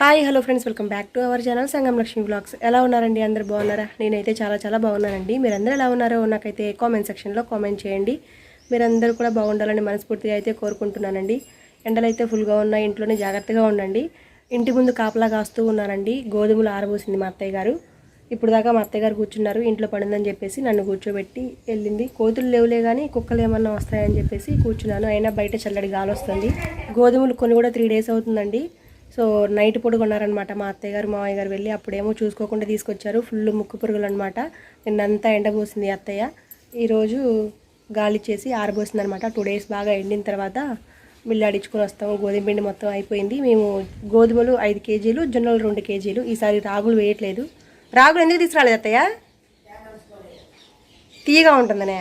Hi hello friends welcome back to our channel Sangam Lakshmi vlogs ఎలా ఉన్నారండి? అందరు బాగున్నారా? నేనైతే చాలా చాలా బాగున్నానండి. మీరందరూ ఎలా ఉన్నారో నాకైతే కామెంట్ సెక్షన్లో కామెంట్ చేయండి. మీరందరూ కూడా బాగుండాలని మనస్ఫూర్తిగా అయితే కోరుకుంటున్నానండి. ఎండలు అయితే ఫుల్గా ఉన్నాయి ఇంట్లోనే జాగ్రత్తగా ఉండండి. ఇంటి ముందు కాపలా కాస్తూ ఉన్నానండి. గోధుమలు ఆరబోసింది మా అత్తయ్య గారు. ఇప్పుడు దాకా మా అత్తయ్య గారు కూర్చున్నారు. ఇంట్లో పడిందని చెప్పేసి నన్ను కూర్చోబెట్టి వెళ్ళింది. కోతులు లేవులే కానీ కుక్కలు ఏమన్నా వస్తాయని చెప్పేసి కూర్చున్నాను. అయినా బయట చల్లడి గాలి వస్తుంది. గోధుమలు కొన్ని కూడా త్రీ డేస్ అవుతుందండి. సో నైట్ పొడుగున్నారనమాట మా అత్తయ్య గారు మావయ్య గారు వెళ్ళి అప్పుడేమో చూసుకోకుండా తీసుకొచ్చారు. ఫుల్ ముక్కు పురుగులు అనమాట నిన్నంతా ఎండబోసింది అత్తయ్య. ఈరోజు గాలి చేసి ఆరబోసింది అనమాట టూ డేస్ బాగా ఎండిన తర్వాత మిల్లాడించుకొని వస్తాము. గోధుమ పిండి మొత్తం అయిపోయింది. మేము గోధుమలు ఐదు కేజీలు జొన్నలు రెండు కేజీలు. ఈసారి రాగులు వేయట్లేదు. రాగులు ఎందుకు తీసుకురాలేదు అత్తయ్య? తీయగా ఉంటుందనే.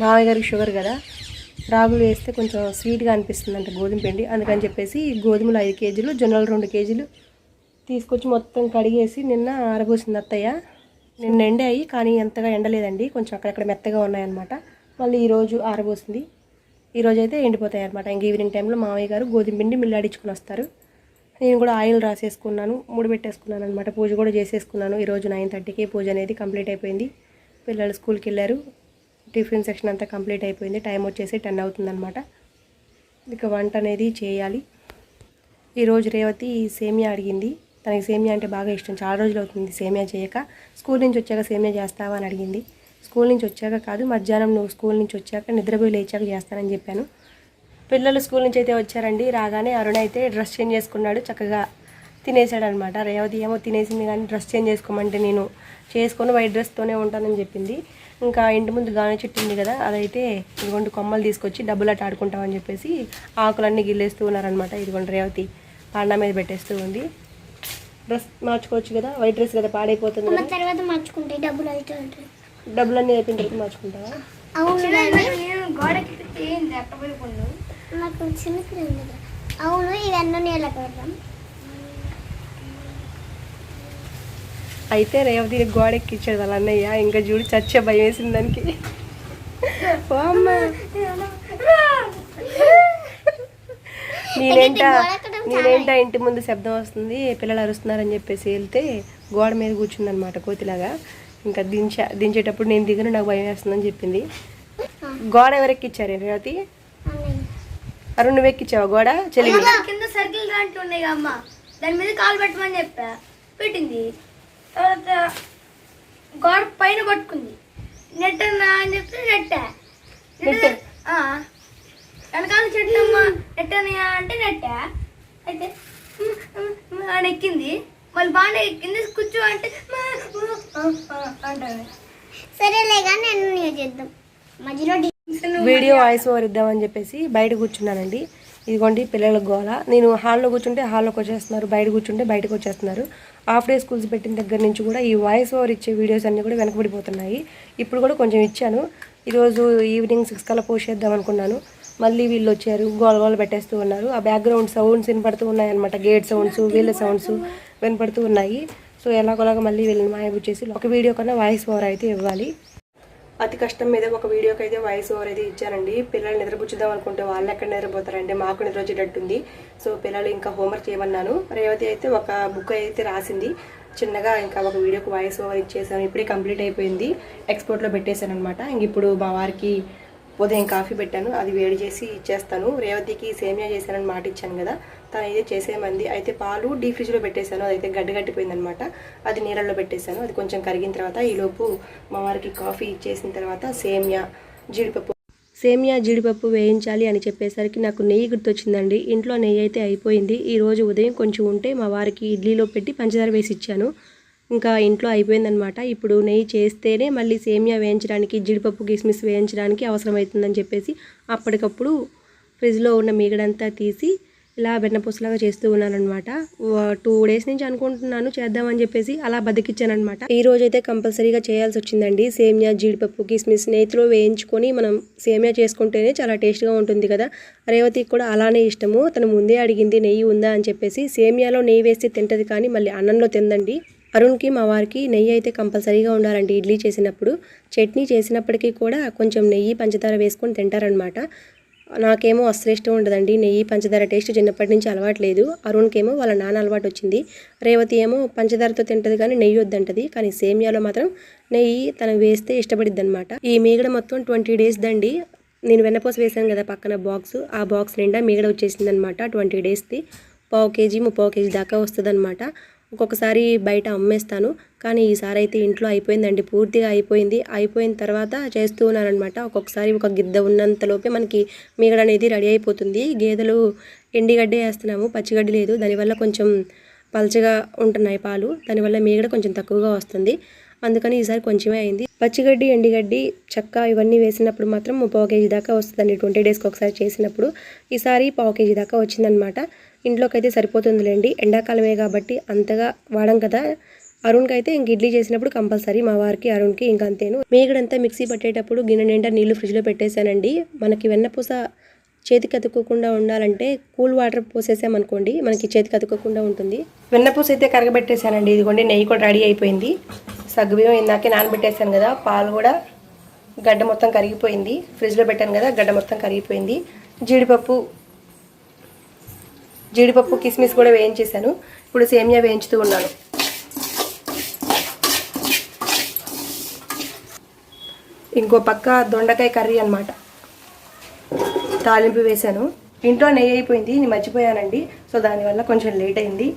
మామయ్య గారికి షుగర్ కదా. రాగులు వేస్తే కొంచెం స్వీట్గా అనిపిస్తుంది అంటే గోధుమ పిండి. అందుకని చెప్పేసి గోధుమలు ఐదు కేజీలు జొన్నలు రెండు కేజీలు తీసుకొచ్చి మొత్తం కడిగేసి నిన్న ఆరబోసింది అత్తయ్య. నిన్న ఎండాయి కానీ ఎంతగా ఎండలేదండి. కొంచెం అక్కడక్కడ మెత్తగా ఉన్నాయన్నమాట. మళ్ళీ ఈరోజు ఆరబోసింది. ఈరోజు అయితే ఎండిపోతాయి అనమాట ఇంక ఈవినింగ్ టైంలో మామయ్య గారు గోధుమ పిండి మిల్లాడించుకుని వస్తారు. నేను కూడా ఆయిల్ రాసేసుకున్నాను ముడిపెట్టేసుకున్నాను అనమాట పూజ కూడా చేసేసుకున్నాను. ఈరోజు నైన్ థర్టీకి పూజ అనేది కంప్లీట్ అయిపోయింది. పిల్లలు స్కూల్కి వెళ్ళారు. టిఫిన్ సెక్షన్ అంతా కంప్లీట్ అయిపోయింది. టైం వచ్చేసి టెన్ అవుతుందన్నమాట. ఇక వంట అనేది చేయాలి. ఈరోజు రేవతి సేమియా అడిగింది. తనకి సేమియా అంటే బాగా ఇష్టం. చాలా రోజులు అవుతుంది సేమియా చేయక. స్కూల్ నుంచి వచ్చాక సేమియా చేస్తావా అని అడిగింది. స్కూల్ నుంచి వచ్చాక కాదు మధ్యాహ్నం నువ్వు స్కూల్ నుంచి వచ్చాక నిద్రపోయి లేచాక చేస్తానని చెప్పాను. పిల్లలు స్కూల్ నుంచి అయితే వచ్చారండి. రాగానే అరుణ అయితే డ్రెస్ చేంజ్ చేసుకున్నాడు. చక్కగా తినేసాడనమాట రేవతి ఏమో తినేసింది కానీ డ్రెస్ చేంజ్ చేసుకోమంటే నేను చేసుకొని వైట్ డ్రెస్తోనే ఉంటానని చెప్పింది. ఇంకా ఇంటి ముందు గానే చెట్టు ఉంది కదా అదైతే ఇదిగోండి కొమ్మలు తీసుకొచ్చి డబ్బులు అట్ట ఆడుకుంటామని చెప్పేసి ఆకులన్నీ గిల్లేస్తూ ఉన్నారనమాట ఇదిగోండి రేవతి పాండా మీద పెట్టేస్తూ ఉంది. డ్రెస్ మార్చుకోవచ్చు కదా వైట్ డ్రెస్ కదా పాడైపోతుంది తర్వాత మార్చుకుంటే డబ్బులు అయితే డబ్బులన్నీ అయిపోయిన తర్వాత మార్చుకుంటావా? అవును నాని. గోడకి ఏంది అట్టబడిపోయింది నాకు చిన్నది ఉంది కదా. అవును ఇవన్నీ నీళ్ళ పెడతాం అయితే రేవతి గోడ ఎక్కించాడు వాళ్ళ అన్నయ్య. ఇంకా చూడు చచ్చే భయం వేసింది దానికి. ఓ అమ్మ. నేనేంట నేనేంట ఇంటి ముందు శబ్దం వస్తుంది. పిల్లలు అరుస్తున్నారని చెప్పేసి వెళ్తే గోడ మీద కూర్చుందనమాట కోతిలాగా. ఇంకా దించా దించేటప్పుడు నేను దిగను నాకు భయం వేస్తుందని చెప్పింది. గోడ ఎవరెక్కిచ్చారు రేవతి? అరుణ్ నువ్వు ఎక్కిచ్చావా గోడ? చెల్లి. కింద సర్కిల్ దాంట్లో ఉన్నాయి అమ్మ. దాని మీద కాలు పెట్టమని చెప్పా. పెట్టింది. తర్వాత గోడ పైన కొట్టుకుంది నెట్ అన్నా అని చెప్పి నెట్టా. నెట్టే? ఆ. వెనకాల చెట్టు అమ్మ నెట్ అన్నయ్య అంటే నెట్టా. అయితే అని ఎక్కింది. మళ్ళీ బాగానే ఎక్కింది. కూర్చో అంటే అంటారు సరేలే కానీ నేను చేద్దాం. మధ్యలో వీడియో వాయిస్ ఓవర్ ఇద్దామని చెప్పేసి బయట కూర్చున్నానండి. ఇదిగోండి పిల్లల గోల. నేను హాల్లో కూర్చుంటే హాల్లోకి వచ్చేస్తున్నారు బయట కూర్చుంటే బయటకు వచ్చేస్తున్నారు. హాఫ్ డే స్కూల్స్ పెట్టిన దగ్గర నుంచి కూడా ఈ వాయిస్ ఓవర్ ఇచ్చే వీడియోస్ అన్నీ కూడా వెనకబడిపోతున్నాయి. ఇప్పుడు కూడా కొంచెం ఇచ్చాను. ఈరోజు ఈవినింగ్ సిక్స్ కల్లా పోస్ట్ చేద్దాం అనుకున్నాను. మళ్ళీ వీళ్ళు వచ్చారు గోల పెట్టేస్తూ ఉన్నారు. ఆ బ్యాక్గ్రౌండ్ సౌండ్స్ వినపడుతూ ఉన్నాయి అనమాట గేట్ సౌండ్స్ వీళ్ళ సౌండ్స్ వినపడుతూ ఉన్నాయి. సో ఎలాగోలాగా మళ్ళీ వీళ్ళని మాయబుచ్చేసి ఒక వీడియో కన్నా వాయిస్ ఓవర్ అయితే ఇవ్వాలి. అతి కష్టం మీద ఒక వీడియోకి అయితే వాయిస్ ఓవర్ అయితే ఇచ్చానండి పిల్లలు నిద్రపుచ్చుదాం అనుకుంటే వాళ్ళు ఎక్కడ నిద్రపోతారండి మాకు నిద్ర వచ్చేటట్టుంది సో పిల్లలు ఇంకా హోంవర్క్ చేయమన్నాను. రేవతి అయితే ఒక బుక్ అయితే రాసింది. చిన్నగా ఇంకా ఒక వీడియోకి వాయిస్ ఓవర్ ఇచ్చేసాను. ఇప్పుడే కంప్లీట్ అయిపోయింది. ఎక్స్పోర్ట్లో పెట్టేశాను అనమాట ఇంక ఇప్పుడు మా వారికి ఉదయం కాఫీ పెట్టాను అది వేడి చేసి ఇచ్చేస్తాను. రేవతికి సేమియా చేశానని మాట ఇచ్చాను కదా తను అయితే చేసేమంది. అయితే పాలు డీ ఫ్రిడ్జ్లో పెట్టేశాను అదైతే గడ్డ కట్టిపోయిందనమాట అది నీళ్ళల్లో పెట్టేశాను అది కొంచెం కరిగిన తర్వాత ఈలోపు మా వారికి కాఫీ ఇచ్చేసిన తర్వాత సేమియా జీడిపప్పు. సేమియా జీడిపప్పు వేయించాలి అని చెప్పేసరికి నాకు నెయ్యి గుర్తొచ్చిందండి. ఇంట్లో నెయ్యి అయితే అయిపోయింది. ఈరోజు ఉదయం కొంచెం ఉంటే మా వారికి ఇడ్లీలో పెట్టి పంచదార వేసి ఇచ్చాను. ఇంకా ఇంట్లో అయిపోయిందనమాట. ఇప్పుడు నెయ్యి చేస్తేనే మళ్ళీ సేమియా వేయించడానికి జీడిపప్పు కిస్మిస్ వేయించడానికి అవసరమవుతుందని చెప్పేసి అప్పటికప్పుడు ఫ్రిడ్జ్లో ఉన్న మీగడంతా తీసి ఇలా బెన్నపూసలాగా చేస్తూ ఉన్నానమాట టూ డేస్ నుంచి అనుకుంటున్నాను చేద్దామని చెప్పేసి అలా బతికిచ్చానమాట ఈ రోజు అయితే కంపల్సరీగా చేయాల్సి వచ్చిందండి సేమియా జీడిపప్పు కిస్మిస్ నేతిలో వేయించుకొని మనం సేమియా చేసుకుంటేనే చాలా టేస్ట్గా ఉంటుంది కదా. రేవతికి కూడా అలానే ఇష్టము. తను ముందే అడిగింది నెయ్యి ఉందా? అని చెప్పేసి. సేమియాలో నెయ్యి వేస్తే తింటది కానీ మళ్ళీ అన్నంలో తిందండి అరుణ్కి మా వారికి నెయ్యి అయితే కంపల్సరీగా ఉండాలండి. ఇడ్లీ చేసినప్పుడు చట్నీ చేసినప్పటికీ కూడా కొంచెం నెయ్యి పంచదార వేసుకొని తింటారనమాట నాకేమో అస్సలు ఇష్టం ఉండదండి. నెయ్యి పంచదార టేస్ట్ చిన్నప్పటి నుంచి అలవాటు లేదు. అరుణ్కేమో వాళ్ళ నాన్న అలవాటు వచ్చింది. రేవతి ఏమో పంచదారతో తింటది కానీ నెయ్యి వద్దంటది. కానీ సేమియాలో మాత్రం నెయ్యి తను వేస్తే ఇష్టపడిద్ది అనమాట ఈ మీగడ మొత్తం ట్వంటీ డేస్ దండి. నేను వెన్నపోస వేసాను కదా పక్కన బాక్స్. ఆ బాక్స్ నిండా మీగడ వచ్చేసింది అనమాట ట్వంటీ డేస్ది. పావు కేజీ ముప్పావు కేజీ దాకా వస్తుంది ఒక్కొక్కసారి బయట అమ్మేస్తాను. కానీ ఈసారి అయితే ఇంట్లో అయిపోయిందండి. పూర్తిగా అయిపోయింది. అయిపోయిన తర్వాత చేస్తూ ఉన్నానమాట ఒక్కొక్కసారి ఒక గిద్ద ఉన్నంతలోపే మనకి మీగడ అనేది రెడీ అయిపోతుంది. గేదెలు ఎండిగడ్డే వేస్తున్నాము. పచ్చిగడ్డి లేదు. దానివల్ల కొంచెం పలచగా ఉంటున్నాయి పాలు. దానివల్ల మీగడ కొంచెం తక్కువగా వస్తుంది. అందుకని ఈసారి కొంచెమే అయింది. పచ్చిగడ్డి ఎండిగడ్డి చెక్క ఇవన్నీ వేసినప్పుడు మాత్రం పావు కేజీ దాకా వస్తుందండి. ట్వంటీ డేస్కి ఒకసారి చేసినప్పుడు ఈసారి పావు కేజీ దాకా వచ్చిందనమాట ఇంట్లోకి అయితే సరిపోతుందిలేండి. ఎండాకాలమే కాబట్టి అంతగా వాడం కదా. అరుణ్కి అయితే ఇంక ఇడ్లీ చేసినప్పుడు కంపల్సరీ మా వారికి అరుణ్కి ఇంకా అంతేను. మేగడంతా మిక్సీ పట్టేటప్పుడు గిన్నె నిండా నీళ్ళు ఫ్రిడ్జ్లో పెట్టేశానండి. మనకి వెన్నపూస చేతికి అతుక్కోకుండా ఉండాలంటే కూల్ వాటర్ పోసేసామనుకోండి మనకి చేతికి అతుక్కోకుండా ఉంటుంది. వెన్నపూస అయితే కరగబెట్టేశానండి. ఇదిగోండి నెయ్యి కూడా రెడీ అయిపోయింది. సగ్గుబియ్యం ఇందాకే నానబెట్టేశాను కదా పాలు కూడా గడ్డ మొత్తం కరిగిపోయింది. ఫ్రిడ్జ్లో పెట్టాను కదా గడ్డ మొత్తం కరిగిపోయింది. జీడిపప్పు జీడిపప్పు కిస్మిస్ కూడా వేయించేశాను. ఇప్పుడు సేమియా వేయించుతూ ఉన్నాను. ఇంకో పక్క దొండకాయ కర్రీ అనమాట తాలింపు వేశాను. ఇంట్లో నెయ్యి అయిపోయింది నేను మర్చిపోయానండి. సో దానివల్ల కొంచెం లేట్ అయింది.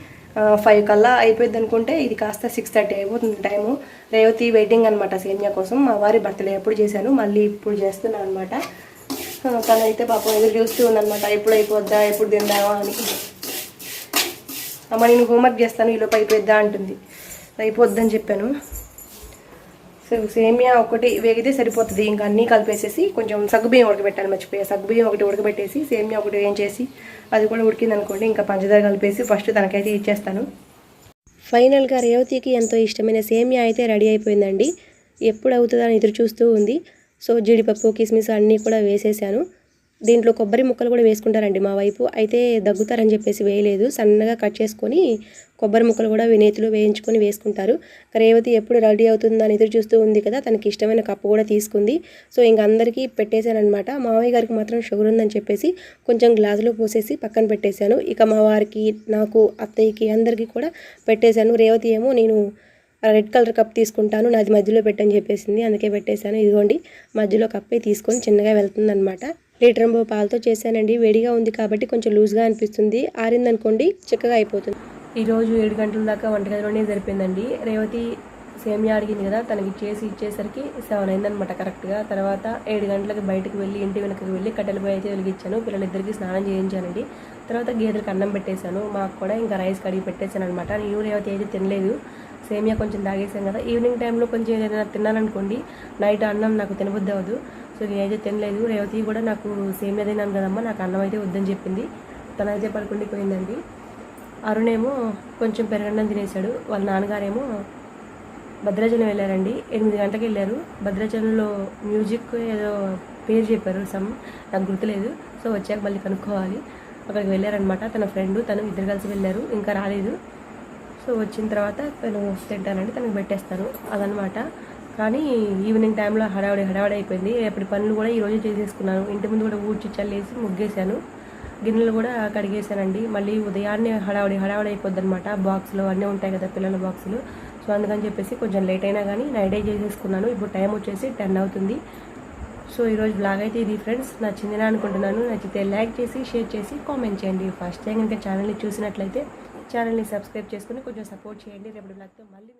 ఫైవ్ కల్లా అయిపోయింది అనుకుంటే ఇది కాస్త సిక్స్ థర్టీ అయిపోతుంది టైము రేవతి వెయిటింగ్ అనమాట సేమియా కోసం. మా వారి బర్త్డే ఎప్పుడు చేశాను. మళ్ళీ ఇప్పుడు చేస్తున్నాను అనమాట తనైతే పాపం ఎదురు చూస్తూ ఉందనమాట ఎప్పుడు అయిపోద్దా ఎప్పుడు తిందామా అని. అమ్మ నేను హోంవర్క్ చేస్తాను ఈలోపు అయిపోద్దా అంటుంది. అయిపోద్దని చెప్పాను. సో సేమియా ఒకటి వేగితే సరిపోతుంది. ఇంకా అన్నీ కలిపేసేసి కొంచెం సగ్గుబియ్యం ఉడకబెట్టాలి. మర్చిపోయా. సగ్గుబియ్యం ఒకటి ఉడకబెట్టేసి సేమియా ఒకటి వేయించేసి అది కూడా ఉడికింది అనుకోండి ఇంకా పంచదార కలిపేసి ఫస్ట్ తనకైతే ఇచ్చేస్తాను. ఫైనల్గా రేవతికి ఎంతో ఇష్టమైన సేమియా అయితే రెడీ అయిపోయిందండి. ఎప్పుడు అవుతుందని ఎదురు చూస్తూ ఉంది. సో జీడిపప్పు కిస్మిస్ అన్నీ కూడా వేసేసాను. దీంట్లో కొబ్బరి ముక్కలు కూడా వేసుకుంటారండి మా వైపు. అయితే దగ్గుతారని చెప్పేసి వేయలేదు. సన్నగా కట్ చేసుకొని కొబ్బరి ముక్కలు కూడా వినేతిలో వేయించుకొని వేసుకుంటారు. రేవతి ఎప్పుడు రెడీ అవుతుందని ఎదురు చూస్తూ ఉంది కదా తనకి ఇష్టమైన కప్పు కూడా తీసుకుంది. సో ఇంక అందరికీ పెట్టేశానమాట మావయ్య గారికి మాత్రం షుగర్ ఉందని చెప్పేసి కొంచెం గ్లాసులో పోసేసి పక్కన పెట్టేశాను. ఇక మా వారికి నాకు అత్తయ్యకి అందరికీ కూడా పెట్టేశాను. రేవతి ఏమో నేను రెడ్ కలర్ కప్ తీసుకుంటాను నాది మధ్యలో పెట్టని చెప్పేసింది. అందుకే పెట్టేశాను. ఇదిగోండి మధ్యలో కప్పే తీసుకొని చిన్నగా వెళ్తుందనమాట లీటర్ పాలతో చేశానండి. వేడిగా ఉంది కాబట్టి కొంచెం లూజ్గా అనిపిస్తుంది. ఆరిందనుకోండి చక్కగా అయిపోతుంది. ఈరోజు ఏడు గంటల దాకా వంటగదిలోనే సరిపోయిందండి. రేవతి సేమియా అడిగింది కదా తనకి చేసి ఇచ్చేసరికి సెవెన్ అయిందనమాట కరెక్ట్గా. తర్వాత ఏడు గంటలకు బయటకు వెళ్ళి ఇంటి వెనకకి వెళ్ళి కట్టెల పొయ్యి అయితే వెలిగించాను. పిల్లలిద్దరికి స్నానం చేయించానండి. తర్వాత గేదెలకు అన్నం పెట్టేశాను. మాకు కూడా ఇంకా రైస్ కడిగి పెట్టేశాను అనమాట నేను రేవతి అయితే తినలేదు. సేమియా కొంచెం తాగేసాను కదా. ఈవినింగ్ టైంలో కొంచెం ఏదైనా తిన్నాననుకోండి నైట్ అన్నం నాకు తినబుద్ధి అవ్వదు. సో నేనైతే తినలేదు. రేవతి కూడా నాకు సేమియా తిన్నాను కదమ్మా నాకు అన్నం అయితే వద్దని చెప్పింది. తనైతే పడుకుండి పోయిందండి. అరుణేమో కొంచెం పెరగన్నం తినేశాడు. వాళ్ళ నాన్నగారేమో భద్రాచలం వెళ్ళారండి. ఎనిమిది గంటలకు వెళ్ళారు. భద్రాచలంలో మ్యూజిక్ ఏదో పేరు చెప్పారు సమ్ నాకు గుర్తులేదు. సో వచ్చాక మళ్ళీ కనుక్కోవాలి. అక్కడికి వెళ్ళారనమాట తన ఫ్రెండ్ తను ఇద్దరు కలిసి వెళ్ళారు. ఇంకా రాలేదు. సో వచ్చిన తర్వాత తను తింటానండి. తనకు పెట్టేస్తాను. అదనమాట కానీ ఈవినింగ్ టైంలో హడావిడి హడావిడి అయిపోయింది. ఎప్పటి పనులు కూడా ఈరోజు చేసేసుకున్నాను. ఇంటి ముందు కూడా ఊడ్చి చల్లేసి ముగ్గేశాను. గిన్నెలు కూడా కడిగేశానండి. మళ్ళీ ఉదయాన్నే హడావిడి హడావిడి అయిపోద్ది అనమాట బాక్సులు అన్నీ ఉంటాయి కదా పిల్లల బాక్సులు. సో అందుకని చెప్పేసి కొంచెం లేట్ అయినా కానీ నైట్ చేసేసుకున్నాను. ఇప్పుడు టైం వచ్చేసి టెన్ అవుతుంది. సో ఈరోజు బ్లాగ్ అయితే ఇది ఫ్రెండ్స్. నచ్చిందినా అనుకుంటున్నాను. నచ్చితే లైక్ చేసి షేర్ చేసి కామెంట్ చేయండి. ఫస్ట్ టైం ఇంకా ఛానల్ని చూసినట్లయితే ఛానల్ని సబ్స్క్రైబ్ చేసుకుని కొంచెం సపోర్ట్ చేయండి. రేపు బ్లాగ్తో మళ్ళీ